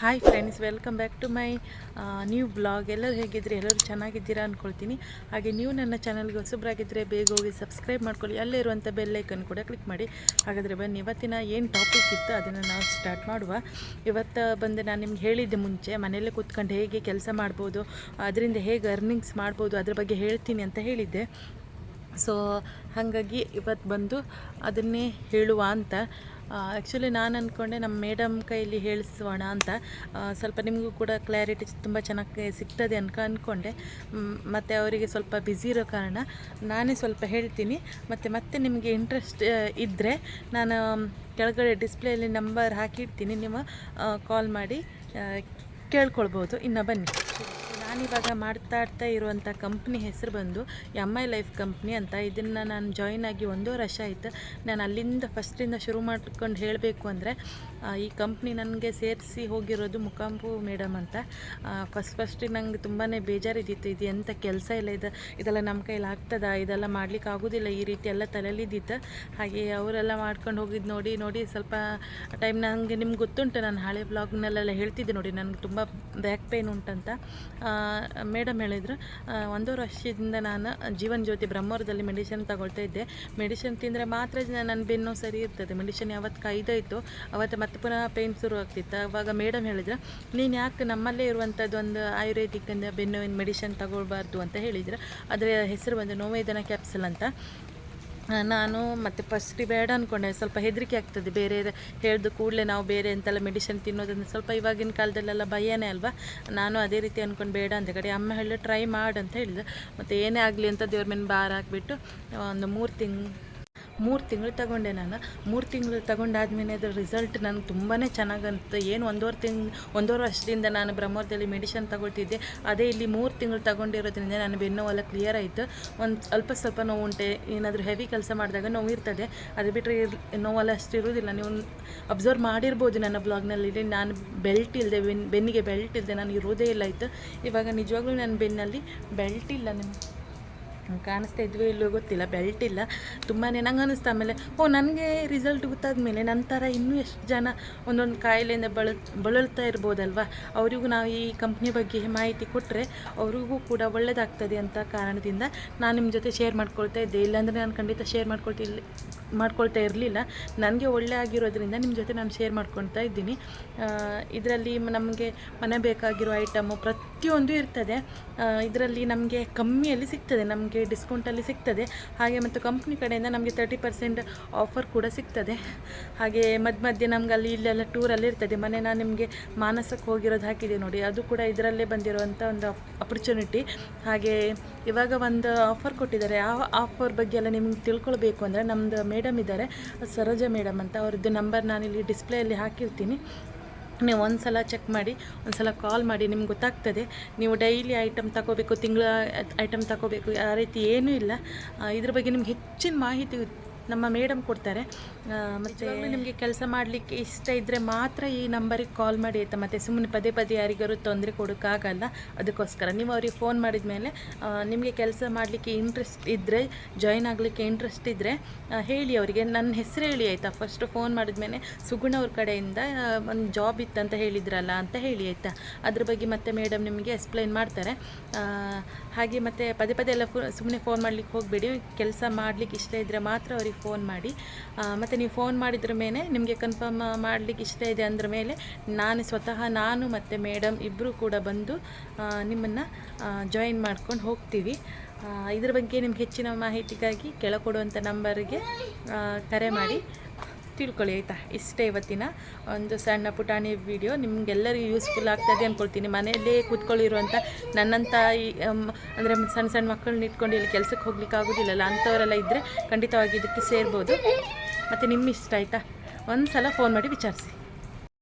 Hi friends welcome back to my new blog ಎಲ್ಲರೂ ಹೇಗಿದ್ರೆ ಎಲ್ಲರೂ ಚೆನ್ನಾಗಿದ್ದೀರಾ ಅಂದ್ಕೊಳ್ತೀನಿ ಹಾಗೆ ನೀವು ನನ್ನ ಚಾನಲ್ಗೆ ಹೊಸಬ್ರಾಗಿದ್ದರೆ ಬೇಗ ಹೋಗಿ ಸಬ್ಸ್ಕ್ರೈಬ್ ಮಾಡ್ಕೊಳ್ಳಿ. ಅಲ್ಲೇ ಇರುವಂಥ ಬೆಲ್ಲೈಕನ್ ಕೂಡ ಕ್ಲಿಕ್ ಮಾಡಿ. ಹಾಗಾದರೆ ಬನ್ನಿ, ಇವತ್ತಿನ ಏನು ಟಾಪಿಕ್ ಇತ್ತು ಅದನ್ನು ನಾವು ಸ್ಟಾರ್ಟ್ ಮಾಡುವ. ಇವತ್ತು ಬಂದು ನಾನು ನಿಮ್ಗೆ ಹೇಳಿದ್ದೆ ಮುಂಚೆ, ಮನೆಯಲ್ಲೇ ಕೂತ್ಕೊಂಡು ಹೇಗೆ ಕೆಲಸ ಮಾಡ್ಬೋದು, ಅದರಿಂದ ಹೇಗೆ ಅರ್ನಿಂಗ್ಸ್ ಮಾಡ್ಬೋದು, ಅದ್ರ ಬಗ್ಗೆ ಹೇಳ್ತೀನಿ ಅಂತ ಹೇಳಿದ್ದೆ. ಸೊ ಹಾಗಾಗಿ ಇವತ್ತು ಬಂದು ಅದನ್ನೇ ಹೇಳುವ ಅಂತ. ಆ್ಯಕ್ಚುಲಿ ನಾನು ಅಂದ್ಕೊಂಡೆ ನಮ್ಮ ಮೇಡಮ್ ಕೈಯಲ್ಲಿ ಹೇಳಿಸೋಣ ಅಂತ. ಸ್ವಲ್ಪ ನಿಮಗೂ ಕೂಡ ಕ್ಲಾರಿಟಿ ತುಂಬ ಚೆನ್ನಾಗಿ ಸಿಗ್ತದೆ ಅನ್ಕ ಅಂದ್ಕೊಂಡೆ ಮತ್ತು ಅವರಿಗೆ ಸ್ವಲ್ಪ ಬ್ಯುಸಿ ಇರೋ ಕಾರಣ ನಾನೇ ಸ್ವಲ್ಪ ಹೇಳ್ತೀನಿ. ಮತ್ತು, ಮತ್ತೆ ನಿಮಗೆ ಇಂಟ್ರೆಸ್ಟ್ ಇದ್ದರೆ ನಾನು ಕೆಳಗಡೆ ಡಿಸ್ಪ್ಲೇಯಲ್ಲಿ ನಂಬರ್ ಹಾಕಿಡ್ತೀನಿ. ನೀವು ಕಾಲ್ ಮಾಡಿ ಕೇಳ್ಕೊಳ್ಬೋದು. ಇನ್ನು ಬನ್ನಿ. ನಾನಿವಾಗ ಮಾಡ್ತಾ ಇರ್ತಾ ಇರುವಂಥ ಕಂಪ್ನಿ ಹೆಸರು ಬಂದು ಎಂ ಐ ಲೈಫ್ ಕಂಪ್ನಿ ಅಂತ. ಇದನ್ನು ನಾನು ಜಾಯಿನ್ ಆಗಿ ಒಂದೂವರೆ ವರ್ಷ ಆಯಿತು. ನಾನು ಅಲ್ಲಿಂದ ಫಸ್ಟಿಂದ ಶುರು ಮಾಡ್ಕೊಂಡು ಹೇಳಬೇಕು ಅಂದರೆ ಈ ಕಂಪ್ನಿ ನನಗೆ ಸೇರಿಸಿ ಹೋಗಿರೋದು ಮುಕಾಂಬು ಮೇಡಮ್ ಅಂತ. ಫಸ್ಟ್ ಫಸ್ಟಿಗೆ ನನಗೆ ತುಂಬಾ ಬೇಜಾರಿದ್ದಿತ್ತು, ಇದು ಎಂಥ ಕೆಲಸ ಇಲ್ಲ, ಇದು, ಇದೆಲ್ಲ ನಮ್ಮ ಕೈಲಿ ಆಗ್ತದಾ, ಇದೆಲ್ಲ ಮಾಡ್ಲಿಕ್ಕೆ ಆಗೋದಿಲ್ಲ, ಈ ರೀತಿ ಎಲ್ಲ ತಲೆಯಲ್ಲಿದ್ದಿತ್ತು. ಹಾಗೆ ಅವರೆಲ್ಲ ಮಾಡ್ಕೊಂಡು ಹೋಗಿದ್ದು ನೋಡಿ ನೋಡಿ ಸ್ವಲ್ಪ ಟೈಮ್ ನನಗೆ ನಿಮ್ಗೆ ಗೊತ್ತುಂಟು, ನಾನು ಹಳೆ ಬ್ಲಾಗ್ನಲ್ಲೆಲ್ಲ ಹೇಳ್ತಿದ್ದೆ ನೋಡಿ, ನನಗೆ ತುಂಬ ಬ್ಯಾಕ್ ಪೇನ್ ಉಂಟಂತ. ಮೇಡಮ್ ಹೇಳಿದರು ಒಂದೂವರೆ ವರ್ಷದಿಂದ ನಾನು ಜೀವನ್ ಜ್ಯೋತಿ ಬ್ರಹ್ಮವರದಲ್ಲಿ ಮೆಡಿಸಿನ್ ತಗೊಳ್ತಾ ಇದ್ದೆ. ಮೆಡಿಸಿನ್ ತಿಂದರೆ ಮಾತ್ರ ನನ್ನ ಬೆನ್ನು ಸರಿ ಇರ್ತದೆ. ಮೆಡಿಸಿನ್ ಯಾವತ್ತು ಕೈದಾಯಿತು, ಅವತ್ತು ಮತ್ತೆ ಪುನಃ ಪೇಯ್ನ್ ಶುರು ಆಗ್ತಿತ್ತು? ಅವಾಗ ಮೇಡಮ್ ಹೇಳಿದ್ರು, ನೀನು ಯಾಕೆ ನಮ್ಮಲ್ಲೇ ಇರುವಂಥದ್ದು ಒಂದು ಆಯುರ್ವೇದಿಕ್ ಅಂದರೆ ಬೆನ್ನುವಿನ ಮೆಡಿಷನ್ ತಗೊಳ್ಬಾರ್ದು ಅಂತ ಹೇಳಿದ್ರು. ಅದರ ಹೆಸರು ಬಂದು ನೋವೇದನ ಕ್ಯಾಪ್ಸಲ್ ಅಂತ. ನಾನು ಮತ್ತು ಫಸ್ಟ್ ಬೇಡ ಅಂದ್ಕೊಂಡೆ ಸ್ವಲ್ಪ ಹೆದರಿಕೆ ಆಗ್ತದೆ. ಬೇರೆ ಹೇಳಿದ ಕೂಡಲೇ ನಾವು ಬೇರೆ ಅಂತೆಲ್ಲ ಮೆಡಿಷನ್ ತಿನ್ನೋದಂದ್ರೆ ಸ್ವಲ್ಪ ಇವಾಗಿನ ಕಾಲದಲ್ಲೆಲ್ಲ ಭಯನೇ ಅಲ್ವಾ? ನಾನು ಅದೇ ರೀತಿ ಅಂದ್ಕೊಂಡು ಬೇಡ ಅಂತ ಕಡೆ ಅಮ್ಮ ಹೇಳಿ ಟ್ರೈ ಮಾಡು ಅಂತ ಹೇಳಿದ್ರು ಮತ್ತು ಏನೇ ಆಗಲಿ ಅಂತ ದೇವ್ರ ಮೇಲೆ ಭಾರ ಹಾಕ್ಬಿಟ್ಟು, ಒಂದು ಮೂರು ತಿಂಗ್ ಮೂರು ತಿಂಗಳು ತಗೊಂಡೆ ನಾನು. ಮೂರು ತಿಂಗಳು ತಗೊಂಡಾದ್ಮೇಲೆ ಅದರ ರಿಸಲ್ಟ್ ನನಗೆ ತುಂಬಾ ಚೆನ್ನಾಗಂತ ಏನು ಒಂದೂವರೆ ತಿಂಗ್, ಒಂದೂವರೆ ವರ್ಷದಿಂದ ನಾನು ಬ್ರಹ್ಮೋರ್ದಲ್ಲಿ ಮೆಡಿಷನ್ ತಗೊಳ್ತಿದ್ದೆ. ಅದೇ ಇಲ್ಲಿ ಮೂರು ತಿಂಗಳು ತಗೊಂಡಿರೋದ್ರಿಂದ ನಾನು ಬೆನ್ನೋವೆಲ್ಲ ಕ್ಲಿಯರ್ ಆಯಿತು. ಒಂದು ಅಲ್ಪ ಸ್ವಲ್ಪ ನೋವು ಉಂಟೆ. ಏನಾದರೂ ಹೆವಿ ಕೆಲಸ ಮಾಡಿದಾಗ ನೋವು ಇರ್ತದೆ. ಅದು ಬಿಟ್ಟರೆ ನೋವೆಲ್ಲ ಅಷ್ಟು ಇರೋದಿಲ್ಲ. ನೀವು ಅಬ್ಸರ್ವ್ ಮಾಡಿರ್ಬೋದು ನನ್ನ ಬ್ಲಾಗ್ನಲ್ಲಿ ನಾನು ಬೆಲ್ಟ್ ಇಲ್ಲದೆ ಬೆನ್, ಬೆನ್ನಿಗೆ ಬೆಲ್ಟ್ ಇಲ್ಲದೆ ನಾನು ಇರೋದೇ ಇಲ್ಲ ಆಯಿತು. ಇವಾಗ ನಿಜವಾಗ್ಲೂ ನನ್ನ ಬೆನ್ನಲ್ಲಿ ಬೆಲ್ಟ್ ಇಲ್ಲ ನಿಮ್ಗೆ. ಕಾಣಿಸ್ತಾ ಇದ್ವಿ ಇಲ್ಲೋ ಗೊತ್ತಿಲ್ಲ ಬೆಲ್ಟ್ ಇಲ್ಲ. ತುಂಬಾ ನಂಗೆ ಅನ್ನಿಸ್ತು ಆಮೇಲೆ, ಓ, ನನಗೆ ರಿಸಲ್ಟ್ ಗೊತ್ತಾದ್ಮೇಲೆ ನನ್ನ ಥರ ಇನ್ನೂ ಎಷ್ಟು ಜನ ಒಂದೊಂದು ಕಾಯಿಲೆಯಿಂದ ಬಳ, ಬಳಲ್ತಾ ಇರ್ಬೋದಲ್ವ? ಅವರಿಗೂ ನಾವು ಈ ಕಂಪ್ನಿ ಬಗ್ಗೆ ಮಾಹಿತಿ ಕೊಟ್ಟರೆ ಅವರಿಗೂ ಕೂಡ ಒಳ್ಳೆಯದಾಗ್ತದೆ ಅಂತ ಕಾರಣದಿಂದ ನಾನು ನಿಮ್ಮ ಜೊತೆ ಶೇರ್ ಮಾಡ್ಕೊಳ್ತಾ ಇದ್ದೆ. ಇಲ್ಲಾಂದರೆ ನಾನು ಖಂಡಿತ ಶೇರ್ ಮಾಡ್ಕೊಳ್ತಿಲ್ಲ. ಮಾಡ್ಕೊಳ್ತಾ ಇರಲಿಲ್ಲ. ನನಗೆ ಒಳ್ಳೆ ಆಗಿರೋದ್ರಿಂದ ನಿಮ್ಮ ಜೊತೆ ನಾನು ಶೇರ್ ಮಾಡ್ಕೊಳ್ತಾ ಇದ್ದೀನಿ. ಇದರಲ್ಲಿ ನಮಗೆ ಮನೆ ಬೇಕಾಗಿರೋ ಐಟಮು ಪ್ರತಿಯೊಂದು ಇರ್ತದೆ. ಇದರಲ್ಲಿ ನಮಗೆ ಕಮ್ಮಿಯಲ್ಲಿ ಸಿಗ್ತದೆ, ನಮಗೆ ಡಿಸ್ಕೌಂಟಲ್ಲಿ ಸಿಗ್ತದೆ. ಹಾಗೆ ಮತ್ತು ಕಂಪ್ನಿ ಕಡೆಯಿಂದ ನಮಗೆ ತರ್ಟಿ ಪರ್ಸೆಂಟ್ ಆಫರ್ ಕೂಡ ಸಿಗ್ತದೆ. ಹಾಗೆ ಮಧ್ಯ ಮಧ್ಯೆ ನಮ್ಗೆ ಅಲ್ಲಿ ಇಲ್ಲೆಲ್ಲ ಟೂರಲ್ಲಿ ಇರ್ತದೆ. ಮನೆ ನಾನು ನಿಮಗೆ ಮಾನಸಕ್ಕೆ ಹೋಗಿರೋದು ಹಾಕಿದೆ ನೋಡಿ. ಅದು ಕೂಡ ಇದರಲ್ಲೇ ಬಂದಿರುವಂಥ ಒಂದು ಅಪರ್ಚುನಿಟಿ ಹಾಗೆ ಇವಾಗ ಒಂದು ಆಫರ್ ಕೊಟ್ಟಿದ್ದಾರೆ. ಆ ಆಫರ್ ಬಗ್ಗೆ ಎಲ್ಲ ನಿಮ್ಗೆ ತಿಳ್ಕೊಳ್ಬೇಕು ಅಂದರೆ ನಮ್ಮದು ಮೇಡಮ್ ಇದ್ದಾರೆ. ಸರೋಜ ಮೇಡಮ್ ಅಂತ. ಅವ್ರದ್ದು ನಂಬರ್ ನಾನಿಲ್ಲಿ ಡಿಸ್ಪ್ಲೇಯಲ್ಲಿ ಹಾಕಿರ್ತೀನಿ. ನೀವು ಒಂದು ಸಲ ಚೆಕ್ ಮಾಡಿ ಒಂದು ಸಲ ಕಾಲ್ ಮಾಡಿ, ನಿಮ್ಗೆ ಗೊತ್ತಾಗ್ತದೆ. ನೀವು ಡೈಲಿ ಐಟಮ್ ತಗೋಬೇಕು, ತಿಂಗಳ ಐಟಮ್ ತಗೋಬೇಕು, ಆ ರೀತಿ ಏನೂ ಇಲ್ಲ. ಇದ್ರ ಬಗ್ಗೆ ನಿಮ್ಗೆ ಹೆಚ್ಚಿನ ಮಾಹಿತಿ ನಮ್ಮ ಮೇಡಮ್ ಕೊಡ್ತಾರೆ. ಮತ್ತು ನಿಮಗೆ ಕೆಲಸ ಮಾಡಲಿಕ್ಕೆ ಇಷ್ಟ ಇದ್ದರೆ ಮಾತ್ರ ಈ ನಂಬರಿಗೆ ಕಾಲ್ ಮಾಡಿ ಆಯಿತಾ? ಮತ್ತೆ ಸುಮ್ಮನೆ ಪದೇ ಪದೇ ಯಾರಿಗಾರು ತೊಂದರೆ ಕೊಡೋಕ್ಕಾಗಲ್ಲ? ಅದಕ್ಕೋಸ್ಕರ ನೀವು ಅವ್ರಿಗೆ ಫೋನ್ ಮಾಡಿದ ಮೇಲೆ ನಿಮಗೆ ಕೆಲಸ ಮಾಡಲಿಕ್ಕೆ ಇಂಟ್ರೆಸ್ಟ್ ಇದ್ದರೆ ಜಾಯಿನ್ ಆಗಲಿಕ್ಕೆ ಇಂಟ್ರೆಸ್ಟ್ ಇದ್ದರೆ ಹೇಳಿ ಅವರಿಗೆ. ನನ್ನ ಹೆಸರು ಹೇಳಿ ಆಯಿತಾ? ಫಸ್ಟ್ ಫೋನ್ ಮಾಡಿದ್ಮೇಲೆ ಸುಗುಣ ಅವ್ರ ಕಡೆಯಿಂದ ಒಂದು ಜಾಬ್ ಇತ್ತಂತ ಹೇಳಿದ್ರಲ್ಲ ಅಂತ ಹೇಳಿ ಆಯಿತಾ? ಅದ್ರ ಬಗ್ಗೆ ಮತ್ತೆ ಮೇಡಮ್ ನಿಮಗೆ ಎಕ್ಸ್ಪ್ಲೈನ್ ಮಾಡ್ತಾರೆ. ಹಾಗೆ ಮತ್ತೆ ಪದೇ ಪದೇ ಎಲ್ಲ ಸುಮ್ಮನೆ ಫೋನ್ ಮಾಡಲಿಕ್ಕೆ ಹೋಗಬೇಡಿ. ಕೆಲಸ ಮಾಡಲಿಕ್ಕೆ ಇಷ್ಟ ಇದ್ದರೆ ಮಾತ್ರ ಅವ್ರಿಗೆ ಫೋನ್ ಮಾಡಿ. ಮತ್ತು ನೀವು ಫೋನ್ ಮಾಡಿದ್ರ ಮೇಲೆ ನಿಮಗೆ ಕನ್ಫರ್ಮ್ ಮಾಡಲಿಕ್ಕೆ ಇಷ್ಟ ಇದೆ ಅಂದ್ರ ಮೇಲೆ ನಾನು ಸ್ವತಃ ನಾನು ಮತ್ತು ಮೇಡಮ್ ಇಬ್ಬರು ಕೂಡ ಬಂದು ನಿಮ್ಮನ್ನು ಜಾಯಿನ್ ಮಾಡ್ಕೊಂಡು ಹೋಗ್ತೀವಿ. ಇದ್ರ ಬಗ್ಗೆ ನಿಮ್ಗೆ ಹೆಚ್ಚಿನ ಮಾಹಿತಿಗಾಗಿ ಕೆಳಕೊಡುವಂಥ ನಂಬರಿಗೆ ಕರೆ ಮಾಡಿ. ತಿಳ್ಕೊಳ್ಳಿ ಆಯಿತಾ? ಇಷ್ಟೇ ಇವತ್ತಿನ ಒಂದು ಸಣ್ಣ ಪುಟಾಣಿ ವಿಡಿಯೋ ನಿಮಗೆಲ್ಲರಿಗೂ ಯೂಸ್ಫುಲ್ ಆಗ್ತದೆ ಅಂದ್ಕೊಳ್ತೀನಿ ಮನೆಯಲ್ಲೇ ಕೂತ್ಕೊಳ್ಳಿರುವಂಥ ನನ್ನಂಥ ಈ ಅಂದರೆ ಸಣ್ಣ ಸಣ್ಣ ಮಕ್ಕಳನ್ನ ಇಟ್ಕೊಂಡು ಇಲ್ಲಿ ಕೆಲಸಕ್ಕೆ ಹೋಗ್ಲಿಕ್ಕೆ ಆಗೋದಿಲ್ಲಲ್ಲ, ಅಂಥವರೆಲ್ಲ ಇದ್ದರೆ ಖಂಡಿತವಾಗಿ ಇದಕ್ಕೆ ಸೇರ್ಬೋದು. ಮತ್ತು ನಿಮ್ಮ ಇಷ್ಟ ಆಯಿತಾ? ಒಂದು ಸಲ ಫೋನ್ ಮಾಡಿ ವಿಚಾರಿಸಿ.